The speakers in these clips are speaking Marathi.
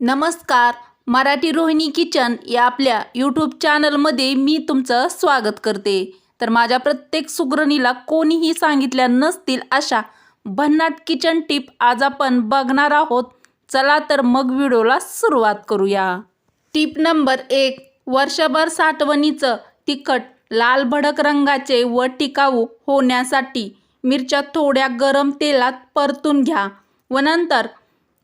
नमस्कार मराठी रोहिणी किचन या आपल्या यूट्यूब चॅनलमध्ये मी तुमचं स्वागत करते. तर माझ्या प्रत्येक सुगरणीला कोणीही सांगितल्या नसतील अशा भन्नाट किचन टिप आज आपण बघणार आहोत. चला तर मग व्हिडिओला सुरुवात करूया. टिप नंबर एक वर्षभर साठवणीचं तिखट लाल भडक रंगाचे व टिकाऊ होण्यासाठी मिरच्या थोड्या गरम तेलात परतून घ्या व नंतर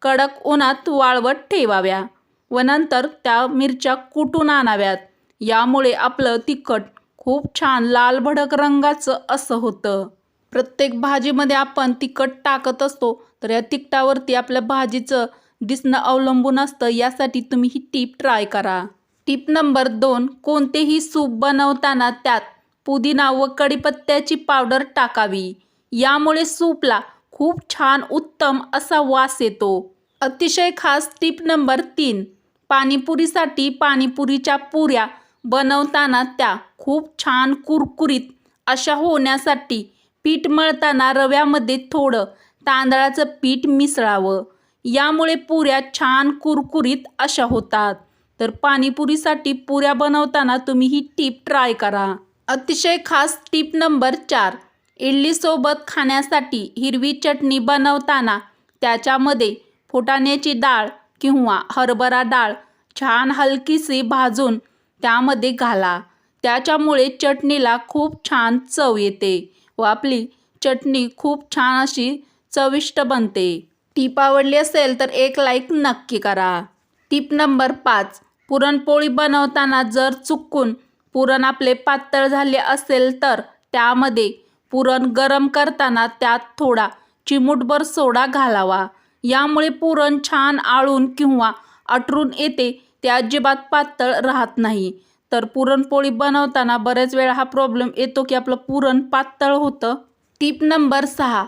कडक उन्हात वाळवत ठेवाव्या व नंतर त्या मिरच्या कुटून आणाव्यात. यामुळे आपलं तिखट खूप छान लाल भडक रंगाचं असं होतं. प्रत्येक भाजीमध्ये आपण तिखट टाकत असतो तर या तिखटावरती आपल्या भाजीचं दिसणं अवलंबून असतं यासाठी तुम्ही ही टीप ट्राय करा. टीप नंबर दोन कोणतेही सूप बनवताना त्यात पुदिना व कढीपत्त्याची पावडर टाकावी. यामुळे सूपला खूप छान उत्तम असा वास येतो. अतिशय खास टीप नंबर तीन. पाणीपुरीसाठी पाणीपुरीच्या पुऱ्या बनवताना त्या खूप छान कुरकुरीत अशा होण्यासाठी पीठ मळताना रव्यामध्ये थोडं तांदळाचं पीठ मिसळावं. यामुळे पुऱ्या छान कुरकुरीत अशा होतात. तर पाणीपुरीसाठी पुऱ्या बनवताना तुम्ही ही टीप ट्राय करा. अतिशय खास टीप नंबर चार. इडलीसोबत खाण्यासाठी हिरवी चटणी बनवताना त्याच्यामध्ये फुटाण्याची डाळ किंवा हरभरा डाळ छान हलकीशी भाजून त्यामध्ये घाला. त्याच्यामुळे चटणीला खूप छान चव येते व आपली चटणी खूप छान अशी चविष्ट बनते. टीप आवडली असेल तर एक लाईक नक्की करा. टीप नंबर पाच. पुरणपोळी बनवताना जर चुकून पुरण आपले पातळ झाले असेल तर त्यामध्ये पुरण गरम करताना त्यात थोडा चिमूटभर सोडा घालावा. यामुळे पुरण छान आळून किंवा आटरून येते ते अजिबात पातळ राहत नाही. तर पुरणपोळी बनवताना बऱ्याच वेळा हा प्रॉब्लेम येतो की आपलं पुरण पातळ होतं. टीप नंबर सहा.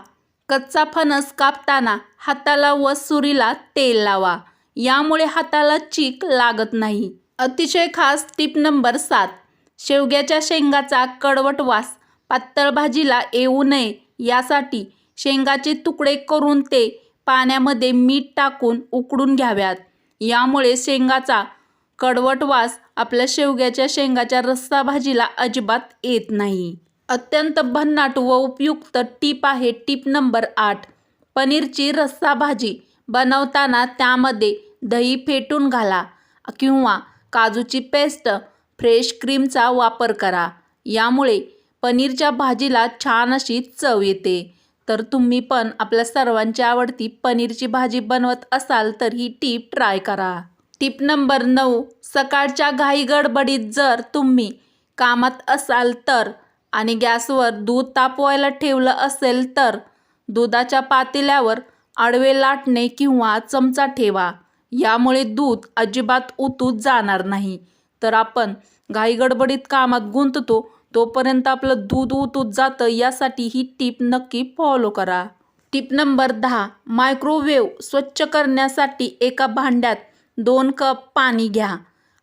कच्चा फणस कापताना हाताला व सुरीला तेल लावा. यामुळे हाताला चीक लागत नाही. अतिशय खास टीप नंबर सात. शेवग्याच्या शेंगाचा कडवट वास पातळ भाजीला येऊ नये. यासाठी शेंगाचे तुकडे करून ते पाण्यामध्ये मीठ टाकून उकडून घ्याव्यात. यामुळे शेंगाचा कडवट वास आपल्या शेवग्याच्या शेंगाच्या रस्सा भाजीला अजिबात येत नाही. अत्यंत भन्नाट व उपयुक्त टीप आहे टीप नंबर आठ. पनीरची रस्सा भाजी बनवताना त्यामध्ये दही फेटून घाला किंवा काजूची पेस्ट फ्रेश क्रीमचा वापर करा. यामुळे पनीरच्या भाजीला छान अशी चव येते. तर तुम्ही पण आपल्या सर्वांची आवडती पनीरची भाजी बनवत असाल तर ही टीप ट्राय करा. टीप नंबर नऊ सकाळच्या घाई गडबडीत जर तुम्ही कामात असाल तर आणि गॅसवर दूध तापवायला ठेवलं असेल तर दुधाच्या पातेल्यावर आडवे लाटणे किंवा चमचा ठेवा. यामुळे दूध अजिबात उतूत जाणार नाही. तर आपण घाई गडबडीत कामात गुंततो तोपर्यंत आपलं दूध उतूत जातं यासाठी ही टीप नक्की फॉलो करा. टीप नंबर दहा मायक्रोवेव्ह स्वच्छ करण्यासाठी एका भांड्यात दोन कप पाणी घ्या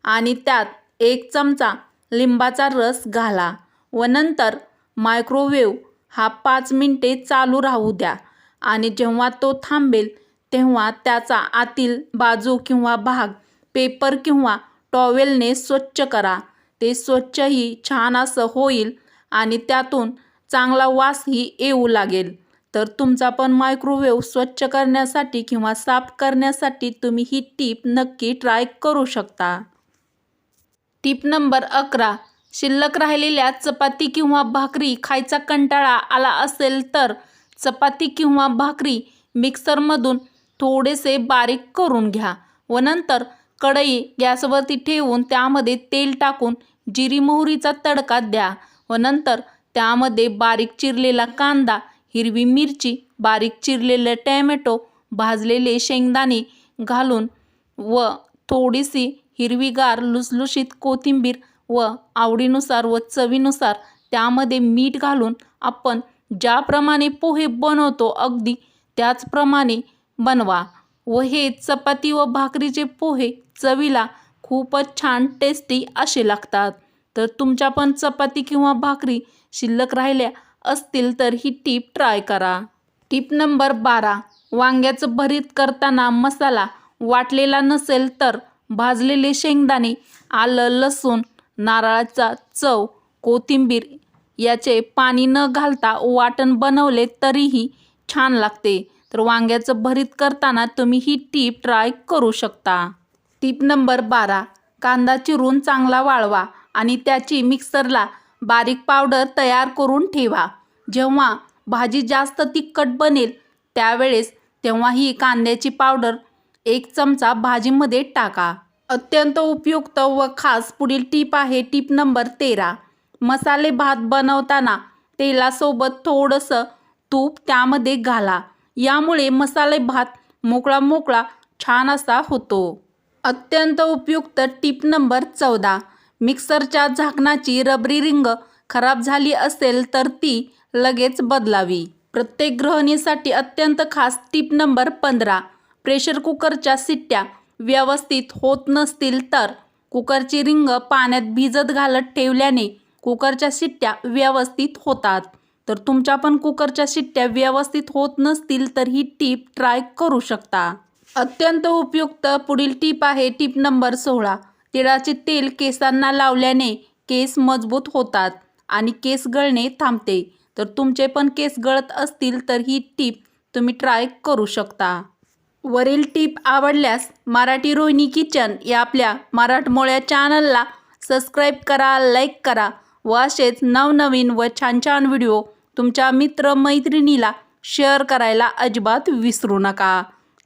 आणि त्यात एक चमचा लिंबाचा रस घाला व नंतर मायक्रोवेव्ह हा पाच मिनटे चालू राहू द्या आणि जेव्हा तो थांबेल तेव्हा त्याचा आतील बाजू किंवा भाग पेपर किंवा टॉवेलने स्वच्छ करा. ते स्वच्छही छान असं होईल आणि त्यातून चांगला वासही येऊ लागेल. तर तुमचा पण मायक्रोवेव्ह स्वच्छ करण्यासाठी किंवा साफ करण्यासाठी तुम्ही ही टीप नक्की ट्राय करू शकता. टीप नंबर अकरा. शिल्लक राहिलेल्या चपाती किंवा भाकरी खायचा कंटाळा आला असेल तर चपाती किंवा भाकरी मिक्सरमधून थोडेसे बारीक करून घ्या व नंतर कढई गॅसवरती ठेवून त्यामध्ये तेल टाकून जिरी मोहरीचा तडका द्या व नंतर त्यामध्ये बारीक चिरलेला कांदा हिरवी मिरची बारीक चिरलेले टॅमॅटो भाजलेले शेंगदाणे घालून व थोडीशी हिरवीगार लुसलुशीत कोथिंबीर व आवडीनुसार व चवीनुसार त्यामध्ये मीठ घालून आपण ज्याप्रमाणे पोहे बनवतो अगदी त्याचप्रमाणे बनवा व हे चपाती व भाकरीचे पोहे चवीला खूपच छान टेस्टी असे लागतात. तर तुमच्या पण चपाती किंवा भाकरी शिल्लक राहिल्या असतील तर ही टीप ट्राय करा. टीप नंबर बारा. वांग्याचं भरीत करताना मसाला वाटलेला नसेल तर भाजलेले शेंगदाणे आलं लसूण नारळाचा चव कोथिंबीर याचे पाणी न घालता वाटण बनवले तरीही छान लागते. तर वांग्याचं भरीत करताना तुम्ही ही टीप ट्राय करू शकता. टीप नंबर बारा. कांदा चिरून चांगला वाळवा आणि त्याची मिक्सरला बारीक पावडर तयार करून ठेवा. जेव्हा भाजी जास्त तिखट बनेल त्यावेळेस तेव्हा ही कांद्याची पावडर एक चमचा भाजीमध्ये टाका. अत्यंत उपयुक्त व खास पुढील टीप आहे टीप नंबर तेरा. मसाले भात बनवताना तेलासोबत थोडंसं तूप त्यामध्ये घाला. यामुळे मसाले भात मोकळा मोकळा छान असा होतो. अत्यंत उपयुक्त टीप नंबर चौदा. मिक्सरच्या झाकणाची रबरी रिंग खराब झाली असेल तर ती लगेच बदलावी. प्रत्येक गृहिणीसाठी अत्यंत खास टीप नंबर पंधरा. प्रेशर कुकरच्या सिट्ट्या व्यवस्थित होत नसतील तर कुकरची रिंग पाण्यात भिजत घालत ठेवल्याने कुकरच्या शिट्ट्या व्यवस्थित होतात. तर तुमच्या पण कुकरच्या शिट्ट्या व्यवस्थित होत नसतील तर ही टीप ट्राय करू शकता. अत्यंत उपयुक्त पुढील टीप आहे टीप नंबर सोळा. तिळाचे तेल केसांना लावल्याने केस मजबूत होतात आणि केस गळणे थांबते. तर तुमचे पण केस गळत असतील तर ही टीप तुम्ही ट्राय करू शकता. वरील टीप आवडल्यास मराठी रोहिणी किचन या आपल्या मराठमोळ्या चॅनलला सबस्क्राईब करा लाईक करा व असेच नवनवीन व छान छान व्हिडिओ तुमच्या मित्र मैत्रिणीला शेअर करायला अजिबात विसरू नका.